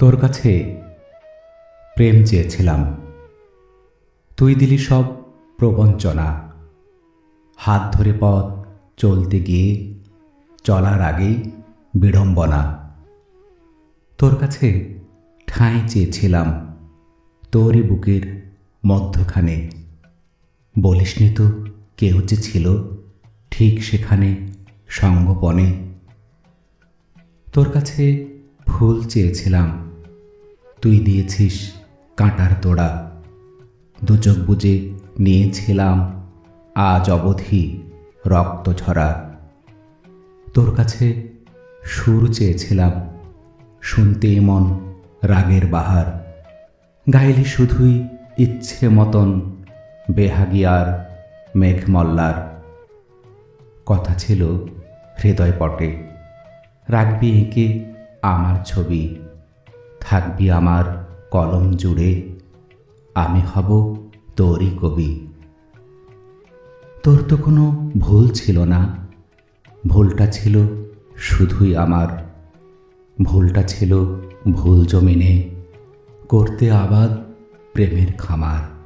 তোর কাছে প্রেম চেয়েছিলাম। তুই দিলি সব প্রবঞ্চনা। হাত ধরে পথ চলতে গিয়ে চলার আগেই বিড়ম্বনা। তোর কাছে ঠাঁই চেয়েছিলাম তোরই বুকের মধ্যখানে। বলিসনি তো কেউ যে ছিল ঠিক সেখানে সঙ্গপনে। তোর কাছে ফুল চেয়েছিলাম তুই দিয়েছিস কাঁটার তোড়া। দুচোখ বুঝে নিয়েছিলাম আজ অবধি রক্ত ঝরা। তোর কাছে সুর চেয়েছিলাম শুনতে মন রাগের বাহার। গাইলি শুধুই ইচ্ছে মতন বেহাগিয়ার মেঘমল্লার। কথা ছিল হৃদয় পটে। রাখবি এঁকে আমার ছবি। থাকবি আমার কলম জুড়ে। আমি হব তোরই কবি। তোর তো কোনো ভুল ছিল না। ভুলটা ছিল শুধুই আমার। ভুলটা ছিল ভুল জমিনে। করতে আবাদ প্রেমের খামার।